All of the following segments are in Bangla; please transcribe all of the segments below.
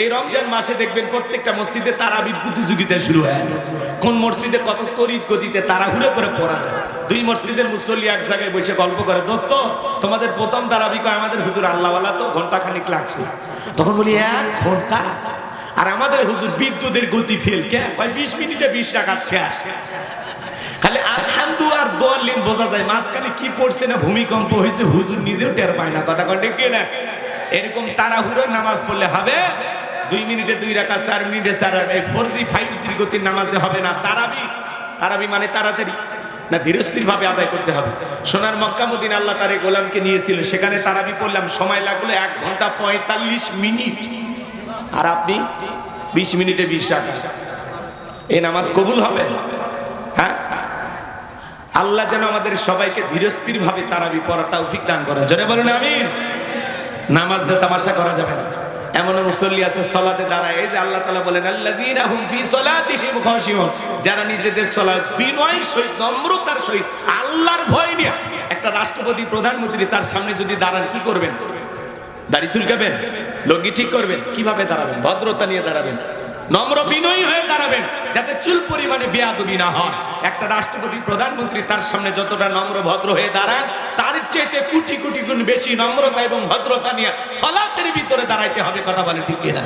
এই রমজান মাসে দেখবেন প্রত্যেকটা মসজিদে তারাবি প্রতিযোগিতা শুরু হয়। কোন মসজিদে কত তরিত গতিতে তারা তাড়াহুড়ো করে পড়া যায়। দুই মসজিদের মুসল্লি এক জায়গায় বসে গল্প করে, দোস্ত, তোমাদের প্রথম তারাবি কয়? আমাদের হুজুর আল্লাহওয়ালা তো ঘণ্টা খানিক লাগছে। তখন বলি, এক ঘণ্টা আর আমাদের হুজুর বিদ্যুতের গতি ফেল কে? বিশ মিনিটে বিশ টাকা শেষ। খালি আলহামদু আর দোয়ালিন বোঝা যায়, মাঝখানে কি পড়ছে না ভূমিকম্প হয়েছে, হুজুর নিজেও টের পায় না। কথা কটে কে না এরকম তারা তাড়াহুড়োর নামাজ পড়লে হবে? দুই মিনিটে দুই রাখা চার মিনিটে চার এই ফোর জি ফাইভ জি গতির নামাজ হবে না তারাবি। তারাবি মানে তাড়াতাড়ি না ধীরস্থির ভাবে আদায় করতে হবে। সোনার মক্কা মদিন আল্লাহ তারে গোলামকে নিয়েছিল। সেখানে তারাবি পড়লাম, সময় লাগল এক ঘণ্টা পঁয়তাল্লিশ মিনিট। আর আপনি বিশ মিনিটে বিশ রাখা এই নামাজ কবুল হবে? হ্যাঁ? আল্লাহ যেন আমাদের সবাইকে ধীরস্থির ভাবে তারাবি পড়া তৌফিক দান করেন। জোরে বলুন আমি নামাজ দিয়ে তামাশা করা যাবে না। এমন মুসল্লি আছে, সলাতে দাঁড়ায়। এই যে আল্লাহ তাআলা বলেন খাশিউন। যারা নিজেদের সলাত বিনয় সহিত, নম্রতার সহিত, আল্লাহর ভয় নিয়ে একটা রাষ্ট্রপতি, প্রধানমন্ত্রী তার সামনে যদি দাঁড়ান, কি করবেন? দাড়ি চুলকাবেন? ঠিক করবেন? কীভাবে দাঁড়াবেন? ভদ্রতা নিয়ে দাঁড়াবেন? নম্র বিনয়ী হয়ে দাঁড়াবেন, যাতে চুল পরিমাণে বেয়াদবি না হয়। একটা রাষ্ট্রপতি, প্রধানমন্ত্রী তার সামনে যতটা নম্র, ভদ্র হয়ে দাঁড়ান, তার চেয়ে কোটি কোটি গুণ বেশি নম্রতা এবং ভদ্রতা নিয়ে সলাতের ভিতরে দাঁড়াইতে হবে, কথা বলে ঠিক না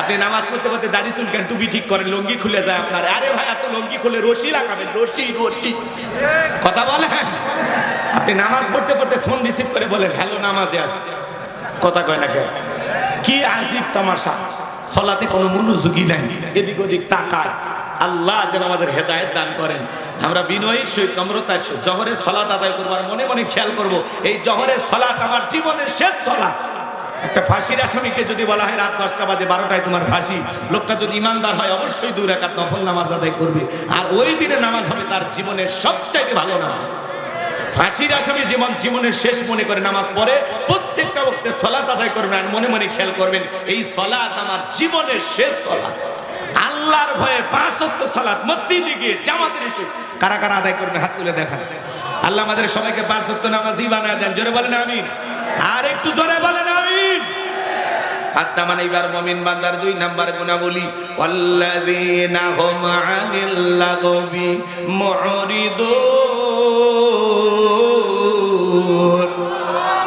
আপনি নামাজ পড়তে পড়তে দাড়ি চুলকান টুপি ঠিক করেন, লঙ্গি খুলে যায় আপনার। আরে ভাই, এত লঙ্গি খুলে রশি লাগাবেন, রশি রশি। কথা বলেন? আপনি নামাজ পড়তে পড়তে ফোন রিসিভ করে বলেন, হ্যালো, নামাজে আসে। কথা কয় না কেন কি আজিব তামাশা। সলাতে কোনো মনোযোগী নাই, এদিক ওদিক তাকায়। আল্লাহ যেন আমাদের হেদায়েত দান করেন। আমরা বিনয়ী সহিত, নম্রতার জহরের সলাত আদায় করব, আর মনে মনে খেয়াল করব, এই জহরের সলাত আমার জীবনের শেষ সলাত। একটা ফাঁসির আসামিকে যদি বলা হয় রাত দশটা বাজে, বারোটায় তোমার ফাঁসি। লোকটা যদি ইমানদার হয়, অবশ্যই দুই রাকাত নফল নামাজ আদায় করবে। আর ওই দিনে নামাজ হবে তার জীবনের সবচাইতে ভালো নামাজ। ফাঁসির আসামি জীবন জীবনের শেষ মনে করে নামাজ পড়ে, প্রত্যেকটা বক্তে সলাত আদায় করবেন, আর মনে মনে খেয়াল করবেন, এই সলাত আমার জীবনের শেষ সলাত। আল্লাহর ভয়ে পাঁচ অক্ত সালাত মসজিদে গিয়ে জামাতের এসে কারা কারা আদায় করবে হাত তুলে দেখান। আল্লাহ আমাদের সবাইকে পাঁচ অক্ত নামাজই বানায় দেন। জোরে বলেন আমিন। আর একটু জোরে বলেন আমিন। হাত্তা মানে এবার মমিন বান্দার দুই নাম্বার গুণাবলী। মুরিদুন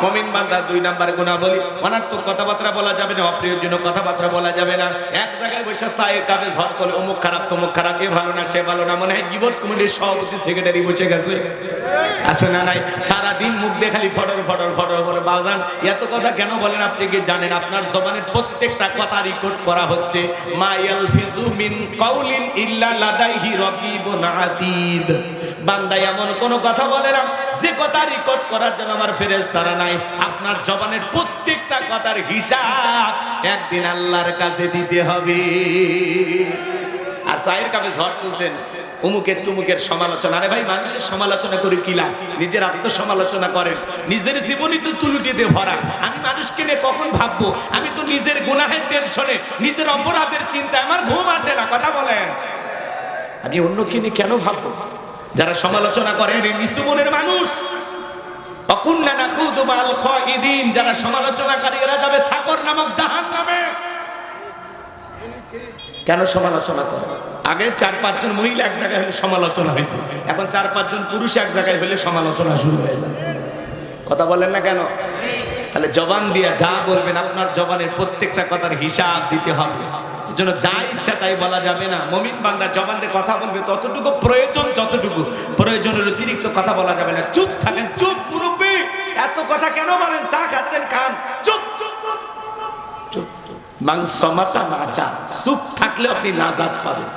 মমিন বান্দার দুই নাম্বার গুণা বলি অনার্থক কথাবার্তা বলা যাবে না অপ্রিয়জনক কথাবার্তা বলা যাবে না। এক জায়গায় বসে চায়ের কাপে ঝড় করলে অমুক খারাপ, তমুক খারাপ, এ ভালো না, সে ভালো না, মনে হয় গিবত কমিটির সভাপতি সেক্রেটারি বসে গেছে। আছে না নাই? সারাদিন মুখ দিয়ে খালি ফটর ফটর ফটর করে বাজান, এত কথা কেন বলেন আপনি কি জানেন? আপনার জবানের প্রত্যেকটা কথা রেকর্ড করা হচ্ছে। মা ইয়ালফিজু মিন কাউলিন ইল্লা লাদাইহি রাকিবুন আতীদ বান্দা এমন কোন কথা বলে না। যে কথা রেকর্ড করার জন্য আমার ফেরেশতারা নাই। আপনার জবানের প্রত্যেকটা কথার হিসাব একদিন আল্লাহর কাছে দিতে হবে। আর সাহের কাপে ঝড় তুলছেন। উমুকের তুমুকের সমালোচনা। আরে ভাই, মানুষের সমালোচনা করে কি লাভ? নিজের আত্মসমালোচনা করেন। নিজের জীবনই তো তুলুটি দিয়ে ভরা। আমি মানুষকে নিয়ে কখন ভাববো? আমি তো নিজের গুনাহের টেনশনে নিজের অপরাধের চিন্তা আমার ঘুম আসে না, কথা বলেন। আমি অন্যকে নিয়ে কেন ভাববো? যারা সমালোচনা নিচু মনের মানুষ। অকুন্না খাইদিন যারা সমালোচনাকারী, এরা যাবে সাকর নামক জাহান নামে। কেন সমালোচনা করে? আগে চার পাঁচজন মহিলা এক জায়গায় হলে সমালোচনা হইতো। এখন চার পাঁচজন পুরুষ এক জায়গায় হলে সমালোচনা শুরু হয়ে কথা বলেন না কেন? তাহলে জবান দিয়া যা বলবেন, আপনার জবানের প্রত্যেকটা কথার হিসাব দিতে হবে। এর জন্য যা ইচ্ছা তাই বলা যাবে না। মমিন বান্দা জবান দিয়ে কথা বলবে ততটুকু প্রয়োজন, যতটুকু প্রয়োজনের অতিরিক্ত কথা বলা যাবে না। চুপ থাকেন, চুপ মুরব্বী। এত কথা কেন বলেন? চা খাচ্ছেন, খান। চুপ চুপ চুপ চুপ মাংস মাতা নাচা চুপ থাকলে আপনি নাজাত পাবেন।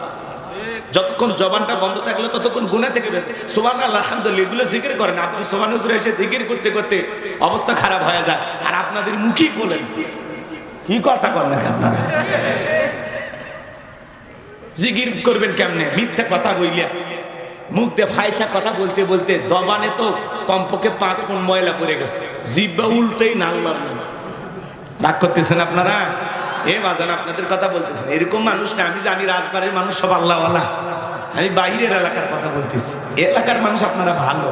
যতক্ষণ জবানটা বন্ধ থাকলে, ততক্ষণ গুণা থেকে বেঁচে। সোমান আলহামদুলিল্লাহ, এগুলো জিকির করেন আপনি সোমান হুজুর এসে জিকির করতে করতে অবস্থা খারাপ হয়ে যায়। আর আপনাদের মুখই বলেন। কি কথা কর নাকি আপনারা? জিকির করবেন কেমনে? মিথ্যা কথা বইলিয়া মুখ দিয়ে ফায়সা কথা বলতে বলতে জবানে তো কমপক্ষে পাঁচ পন ময়লা পড়ে গেছে। জিব্বা উল্টেই নাল্লার নাম রাগ করতেছেন আপনারা? এ বাজান, আপনাদের কথা বলতেছেন। এরকম মানুষ না, আমি জানি রাজবাড়ির মানুষ সব আল্লাহওয়ালা। আমি বাইরের এলাকার কথা বলতেছি। এলাকার মানুষ আপনারা ভালো।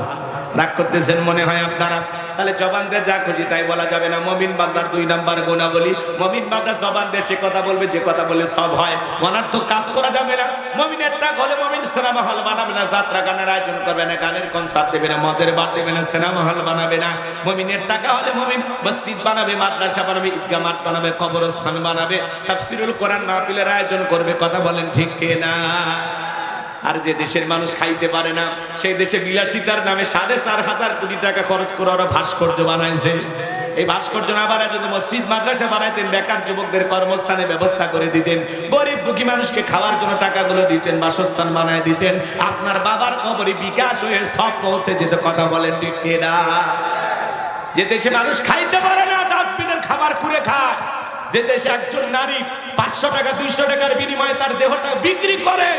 রাগ করতেছেন মনে হয় আপনারা। তাহলে জবান দিয়ে যা খুশি তাই বলা যাবে না। মমিন বান্দার দুই নাম্বার গুণা বলি মমিন বান্দার জবান দিয়ে সে কথা বলবে, যে কথা বলে সব হয়। অনার্থ কাজ করা যাবে না। মমিনের টাক হলে মমিন সিনেমা হল বানাবে না, যাত্রা গানের আয়োজন করবে না, গানের কনসার্ট দেবে না, মদের বার দেবে না, সিনেমা হল বানাবে না। মমিনের টাকা হলে মমিন মসজিদ বানাবে, মাদ্রাসা বানাবে, ঈদগাহ মাঠ বানাবে, কবরস্থান বানাবে, তাফসিরুল কোরআন মাহফিলের আয়োজন করবে। কথা বলেন ঠিক কিনা? আর যে দেশের মানুষ খাইতে পারে না, সেই দেশে বিলাসিতার নামে সাড়ে চার হাজার কোটি টাকা খরচ করে ওরা ভাস্কর্য বানাইছে এই ভাস্কর্য না বানায় যদি মসজিদ, মাদ্রাসা বানাইতেন, বেকার যুবকদের কর্মস্থানে ব্যবস্থা করে দিতেন, গরিব দুঃখী মানুষকে খাওয়ার জন্য টাকাগুলো দিতেন, বাসস্থান বানায় দিতেন, আপনার বাবার কবরে বিকাশ হয়ে সব পৌঁছে যেতে কথা বলেন কিনা? যে দেশে মানুষ খাইতে পারে না, ডাস্টবিনের খাবার কুড়ে খায় যে দেশে একজন নারী পাঁচশো টাকা, দুইশো টাকার বিনিময়ে তার দেহটা বিক্রি করে।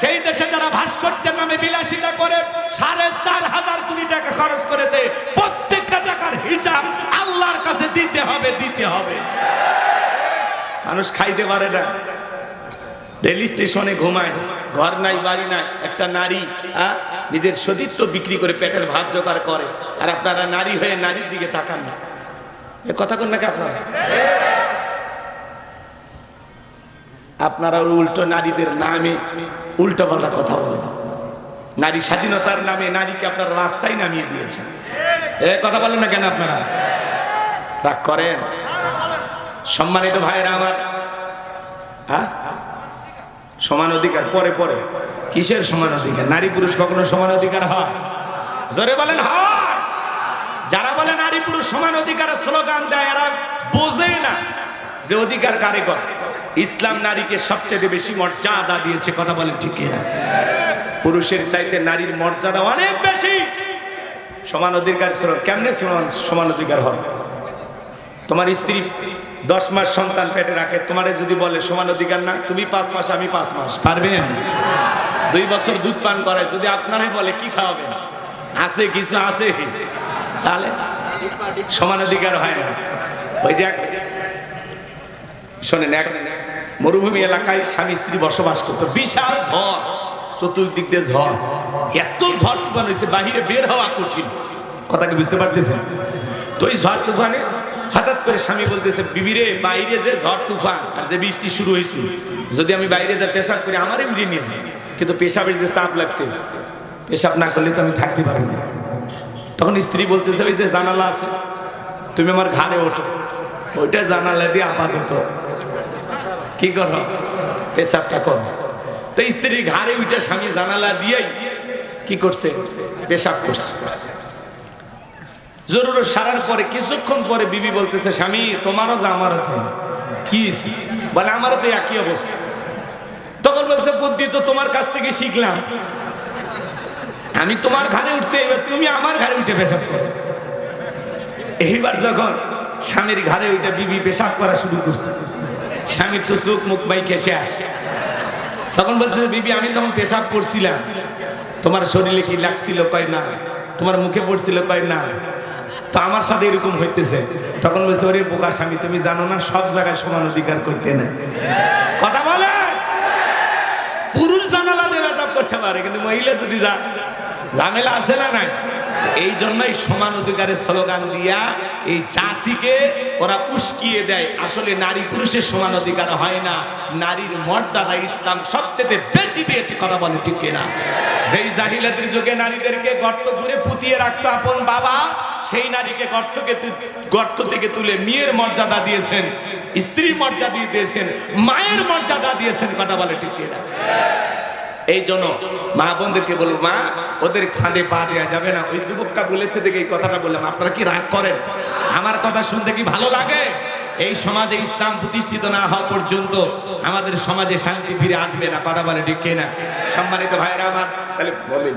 সেই দেশে যারা ভাস্কর্যের নামে বিলাসিতা করে, সাড়ে চার হাজার কোটি টাকা খরচ করেছে। প্রত্যেকটা টাকার হিসাব আল্লাহর কাছে দিতে হবে দিতে হবে। মানুষ খাইতে পারে না। রেল স্টেশনে ঘুমায়, ঘর নাই, বাড়ি নাই, একটা নারী নিজের সতীত্ব বিক্রি করে পেটের ভাত জোগাড় করে। আর আপনারা নারী হয়ে নারীর দিকে তাকান না। এ কথা কোন নাকি আপনারা? আপনারা উল্টো নারীদের নামে উল্টো পাল্টা কথা বলেন। নারী স্বাধীনতার নামে নারীকে আপনারা রাস্তায় নামিয়ে দিয়েছেন। এ কথা বলেন না কেন আপনারা? রাগ করেন। সম্মানিত ভাইয়েরা আমার হ্যাঁ? সমান অধিকার, পরে পরে। কিসের সমান অধিকার? নারী পুরুষ কখনো সমান অধিকার হয়? জোরে বলেন, হয়। যারা বলে নারী পুরুষ সমান অধিকারের স্লোগান দেয়, এরা বোঝে না যে অধিকার কারে কর। ইসলাম নারীকে সবচেয়ে বেশি মর্যাদা দিয়েছে, কথা বলেন ঠিক পুরুষের চাইতে নারীর মর্যাদা অনেক বেশি। সমান অধিকার কেমনে সমান অধিকার হবে? তোমার স্ত্রী দশ মাস সন্তান পেটে রাখে, তোমারে যদি বলে সমান অধিকার না, তুমি পাঁচ মাস, আমি পাঁচ মাস পারবেন দুই বছর দুধ পান করায়, যদি আপনারাই বলে কি খাওয়াবেন আছে কিছু আছে? তাহলে সমান অধিকার হয় না। ওই যে শোনেন, এক মরুভূমি এলাকায় স্বামী স্ত্রী বসবাস করতো। বিশাল ঝড়, চতুর্দিক দিয়ে ঝড়। এত ঝড় তুফান হয়েছে, বাহিরে বের হওয়া কঠিন। কথা কথাকে বুঝতে পারতেছেন? তো এই ঝড় তুফানে হঠাৎ করে স্বামী বলতেছে বিবিরে বাইরে যে ঝড় তুফান আর যে বৃষ্টি শুরু হয়েছে, যদি আমি বাইরে যা পেশাব করি, আমারই উড়িয়ে নিয়ে যাই কিন্তু পেশাবের যে চাপ লাগছে, পেশাব না করলে তো আমি থাকতে পারব না। তখন স্ত্রী বলতেছে, ওই যে জানালা আছে, তুমি আমার ঘাড়ে ওঠো। ওইটা জানালা দিয়ে আপাতত কি করো? পেশাবটা কর। তো স্ত্রী ঘাড়ে উঠে স্বামী জানালা দিয়েই কি করছে? পেশাব করছে। জরুর সারার পরে, কিছুক্ষণ পরে বিবি বলতেছে, স্বামী, তোমারও যে আমারও তাই। কি বলে, আমারও তো একই অবস্থা। তখন বলছে, বুদ্ধি তো তোমার কাছ থেকে শিখলাম। আমি তোমার ঘাড়ে উঠছে, এবার তুমি আমার ঘাড়ে উঠে পেশাব করো। এইবার যখন স্বামীর ঘাড়ে উঠে বিবি পেশাব করা শুরু করছে স্বামীর তো চোখ মুখ বাইকে শেষ। তখন বলছে, বিবি, আমি যখন পেশাব করছিলাম। তোমার শরীরে কি লাগছিল কয় না? তোমার মুখে পড়ছিল কয় না? তো আমার সাথে এরকম হইতেছে। তখন বলছে, ওরে বোকা স্বামী, তুমি জানো না, সব জায়গায় সমান অধিকার করতে না কথা বলে? পুরুষ জানালা পেশাব করতে পারে কিন্তু মহিলা যদি যা ঝামেলা আছে না নাই? এই জন্যই সমান অধিকারের স্লোগান দিয়া এই জাতিকে ওরা উস্কিয়ে দেয়। আসলে নারী পুরুষের সমান অধিকার হয় না। নারীর মর্যাদা ইসলাম সবচেয়ে বেশি দিয়েছে, কথা বলে ঠিক কিনা? যেই জাহিলাদের যুগে নারীদেরকে গর্ত ঘুরে পুতিয়ে রাখতো আপন বাবা, সেই নারীকে গর্তকে গর্ত থেকে তুলে মেয়ের মর্যাদা দিয়েছেন, স্ত্রীর মর্যাদা দিয়েছেন, মায়ের মর্যাদা দিয়েছেন, কথা বলে ঠিক কিনা? এই জন্য মা বোনদেরকে বলব, মা, ওদের ফাঁদে পা দেওয়া যাবে না। ওই যুবকটা বলেছে দেখে এই কথাটা বললাম, আপনারা কি রাগ করেন? আমার কথা শুনতে কি ভালো লাগে? এই সমাজে ইসলাম প্রতিষ্ঠিত না হওয়া পর্যন্ত আমাদের সমাজে শান্তি ফিরে আসবে না। কথা বলে ঠিক না সম্মানিত ভাইরা আমার, তাহলে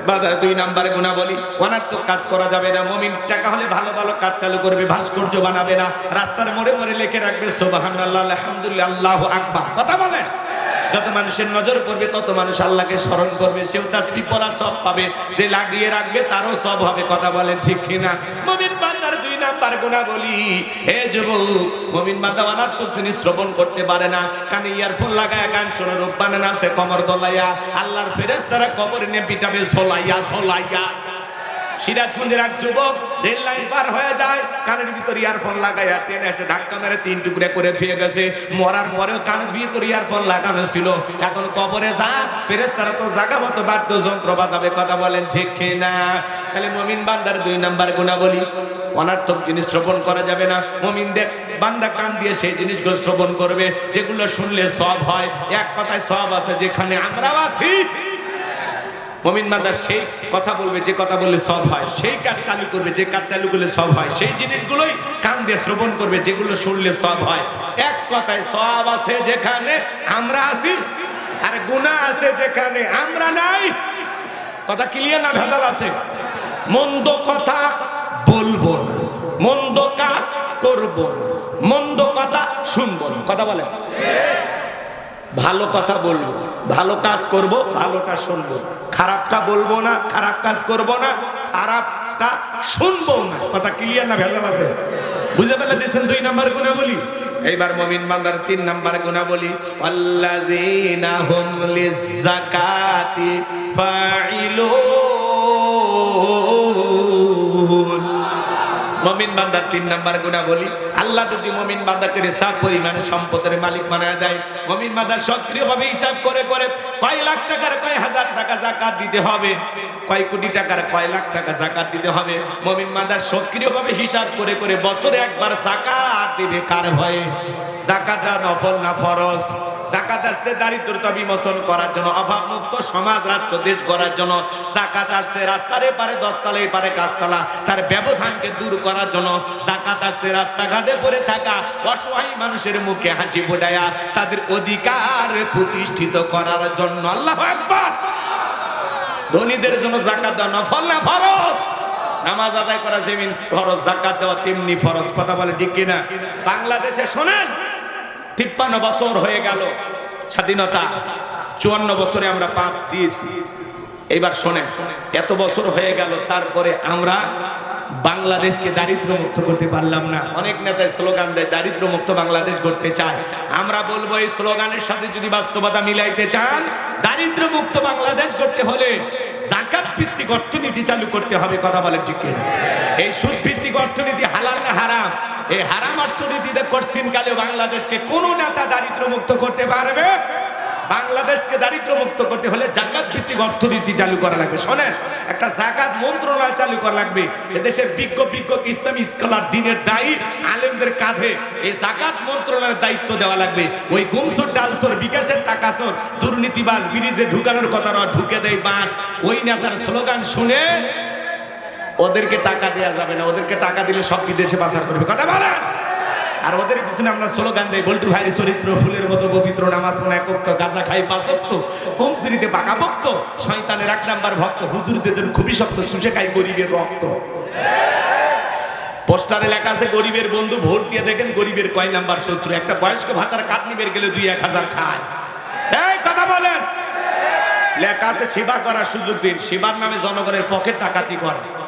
বাজার দুই নাম্বারে গুণা বলি অনার্থক কাজ করা যাবে না। মমিন টাকা হলে ভালো ভালো কাজ চালু করবে, ভাস্কর্য বানাবে না। রাস্তার মোড়ে মোড়ে লিখে রাখবে সোবাহান্লাহ আলহামদুলিল্লাহ, আল্লাহ আকবার। কথা বলেন। যত মানুষের নজর পড়বে, তত মানুষ আল্লাহকে স্মরণ করবে। সেও তাসবি পড়া সব পাবে। সে লাগিয়ে রাখবে, তারও সব হবে। কথা বলেন ঠিক কিনা? মমিন বান্দার দুই নাম্বার গুণা বলি হে যুবক, মমিন বান্দা অনার্থক জিনিস শ্রবণ করতে পারে না। কানে ইয়ারফোন লাগায় গান শোনো রূপ বানান আছে, কমর দলাইয়া। আল্লাহর ফেরেস তারা কবর নিয়ে পিটাবে, ঝোলাইয়া ঝোলাইয়া। সিরাজগঞ্জের এক যুবক রেল লাইন পার হয়ে যায়, কানের ভিতর ইয়ারফোন লাগাইয়া ট্রেনে এসে ধাক্কা মেরে তিন টুকরে করে ধুয়ে গেছে। মরার পরেও কানের ভিতর ইয়ারফোন লাগানো ছিল। এখন কবরে যা ফেরেস্তারা তো জাগা মতো বাদ্যযন্ত্র বাজাবে, কথা বলেন ঠিক না তাহলে মমিন বান্দার দুই নাম্বার গুণা বলি অনার্থক জিনিস শ্রবণ করা যাবে না। মমিন মমিনদের বান্দা কান দিয়ে সেই জিনিসগুলো শ্রবণ করবে, যেগুলো শুনলে সব হয়। এক কথায় সব আছে, যেখানে আমরাও আছি মমিন বান্দা সেই কথা বলবে, যে কথা বললে সব হয়। সেই কাজ চালু করবে, যে কাজ চালু করলে সব হয়। সেই জিনিসগুলোই কান দিয়ে শ্রবণ করবে, যেগুলো শুনলে সব হয়। এক কথায় সব আছে যেখানে আমরা আছি, আর গুনাহ আছে যেখানে আমরা নাই। কথা ক্লিয়ার না ভেজাল আছে? মন্দ কথা বলব না, মন্দ কাজ করব মন্দ কথা শুনব কথা বলে ভালো কথা বলব, ভালো কাজ করব, ভালোটা শুনব। খারাপটা বলব না, খারাপ কাজ করব না, খারাপটা শুনব না। কথা ক্লিয়ার না ভেজাল আছে? বুঝে পেলে দিয়েছেন দুই নাম্বার গুণা বলি এইবার মমিন বান্দার তিন নাম্বার গুণা বলি আল্লাযীনা হুম লিযাকাতি ফাইলুন মমিন বান্দার তিন নাম্বার গুণা বলি আল্লাহ যদি মমিন বান্দাকে হিসাব পরিমাণে সম্পদের মালিক বানায় দেয়, মমিন বান্দা সক্রিয়ভাবে হিসাব করে করে কয় লাখ টাকার কয় হাজার টাকা জাকাত দিতে হবে, কয় কোটি টাকার কয় লাখ টাকা জাকাত দিতে হবে, মমিন বান্দা সক্রিয়ভাবে হিসাব করে করে বছরে একবার জাকাত দিবে কার ভয়ে? জাকাত নফল না ফরজ? জাকাত আসছে দারিদ্রতা বিমোচন করার জন্য অভাব মুক্ত সমাজ, রাষ্ট্র, দেশ গড়ার জন্য। জাকাত আসছে রাস্তার পারে দশতলা পারে গাছতলা। তার ব্যবধানকে দূর করার জন্য জাকাত আসছে রাস্তাঘাটে পড়ে থাকা অসহায় মানুষের মুখে হাসি ফোটায়া তাদের অধিকার প্রতিষ্ঠিত করার জন্য। আল্লাহ একবার ধনীদের জন্য জাকাত দেওয়া নফল না ফরজ? নামাজ আদায় করা যেমন ফরজ, জাকাত দেওয়া তেমনি ফরজ। কথা বলে ঠিক কিনা? বাংলাদেশে শোনেন তিপ্পান্ন বছর হয়ে গেল। স্বাধীনতা, চুয়ান্ন বছরে আমরা পাপ দিয়েছি। এইবার শোনেন, এত বছর হয়ে গেল, তারপরে আমরা বাংলাদেশকে দারিদ্র মুক্ত করতে পারলাম না। অনেক নেতায় স্লোগান দেয় দারিদ্র মুক্ত বাংলাদেশ করতে চায়। আমরা বলব এই স্লোগানের সাথে যদি বাস্তবতা মিলাইতে চান দারিদ্র মুক্ত বাংলাদেশ করতে হলে জাকাত ভিত্তিক অর্থনীতি চালু করতে হবে, কথা বলেন ঠিক এই সুদ ভিত্তিক অর্থনীতি হালাল না হারাম? এই হারাম অর্থনীতিতে করছেন কালে বাংলাদেশকে কোন নেতা দারিদ্র মুক্ত করতে পারবে? বাংলাদেশকে দারিদ্র মুক্ত করতে হলে জাকাত ভিত্তিক অর্থনীতি চালু করা লাগবে। শোনেন, একটা জাকাত মন্ত্রণালয় চালু করা লাগবে। এদেশের বিজ্ঞ বিজ্ঞ, ইসলামী স্কলার দিনের দায়ী আলেমদের কাঁধে এই জাকাত মন্ত্রণালয়ের দায়িত্ব দেওয়া লাগবে। ওই গুমসুর, ডালসোর, বিকাশের টাকা চোর দুর্নীতিবাজ, ব্রিজে ঢুকানোর কথা ঢুকে দেয় বাঁচ ওই নেতার স্লোগান শুনে ওদেরকে টাকা দেয়া যাবে না, ওদেরকে টাকা দিলে সব বিদেশে পাচার করবে। কথা বলেন! আর ওদের পিছনে আমরা স্লোগান দেই, বল্টু ভাইয়ের চরিত্র ফুলের মতো পবিত্র, নামাজ মনে করত গাজা খাই পাঁচত্ব কম শ্রেণীতে পাকা ভক্ত, শয়তানের এক নাম্বার ভক্ত, হুজুরদের জন্য খুবই শক্ত সুসে খাই গরিবের রক্ত। পোস্টারে লেখা আছে, গরিবের বন্ধু ভোট দিয়ে দেখেন গরিবের কয় নাম্বার শত্রু, একটা বয়স্ক ভাতার কাটনি বের গেলে দুই এক হাজার খায়। এই কথা বলেন! লেখা আছে, সেবা করার সুযোগ দিন, সেবার নামে জনগণের পকেট টাকাতি করে?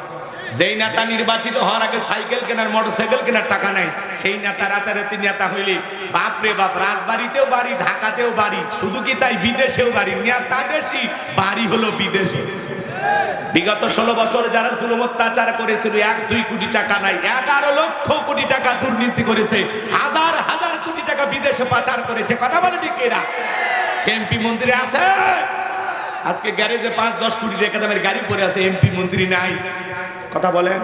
যেই নেতা নির্বাচিত হওয়ার আগে সাইকেল কেনার, মোটরসাইকেল কেনার টাকা নাই, সেই নেতা রাতারাতি নেতা হইলে বাপ রে বাপ, রাজবাড়িতেও বাড়ি, ঢাকাতেও বাড়ি, শুধু কি তাই বিদেশেও বাড়ি? নেতা দেশি বাড়ি হলো বিদেশি। বিগত ষোলো বছর যারা জুলুম অত্যাচার করেছিল, এক দুই কোটি টাকা নাই, এগারো লক্ষ কোটি টাকা দুর্নীতি করেছে, হাজার হাজার কোটি টাকা বিদেশে পাচার করেছে। কথা বলে ঠিক এরা? এমপি মন্ত্রী আছে? আজকে গ্যারেজে পাঁচ, দশ কোটি টাকা দামের গাড়ি পরে আছে, এমপি মন্ত্রী নাই। কথা বলেন।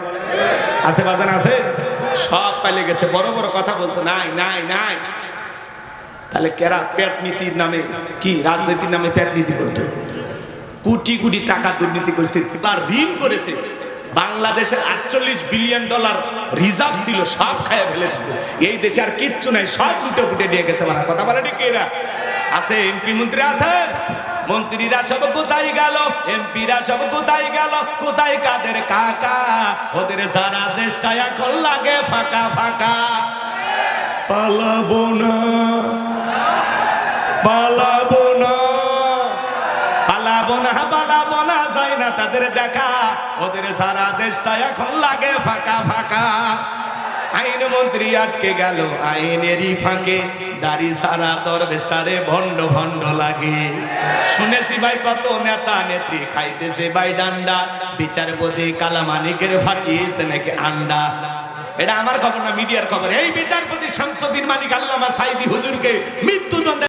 আছে বাজান আছে? সব পাইলে গেছে। বড় বড় কথা বলতো। নাই নাই নাই। তাহলে কেরা পেট নীতির নামে কি রাজনীতির নামে পেট নীতি করতো? কোটি কোটি টাকা দুর্নীতি করেছে তার ঋণ করেছে। বাংলাদেশের আটচল্লিশ বিলিয়ন ডলার রিজার্ভ ছিল, সব খায় ফেলে দিছে। এই দেশে আর কিচ্ছু নাই, সব লুটে ফুটে নিয়ে গেছে মানে কথা বলে নাকি এরা? আছে, এমপি মন্ত্রী আছে? মন্ত্রীরা সব কোথায় গেল? এমপিরা সব কোথায় গেল? কোথায় কাদের কাকা? ওদের সারা দেশটা এখন লাগে ফাঁকা ফাঁকা। পালাবো না। পালাবো না। পালাবো না পালাবো না যায় না তাদের দেখা। ওদের সারা দেশটা এখন লাগে ফাঁকা ফাঁকা। আইন মন্ত্রী আটকে গেল, আইনেরই ফাঁকে। দাড়ি সারা দরবেশটারে ভণ্ড ভণ্ড লাগে। শুনেছি ভাই কত নেতা নেত্রী খাইতেছে ভাই ডান্ডা। বিচারপতি কালামানিকের ফাটিয়েছে নাকি আন্ডা। এটা আমার খবর না, মিডিয়ার খবর। এই বিচারপতি শামসুদ্দিন মানিক আল্লামা সাইদি হুজুরকে মৃত্যুদণ্ড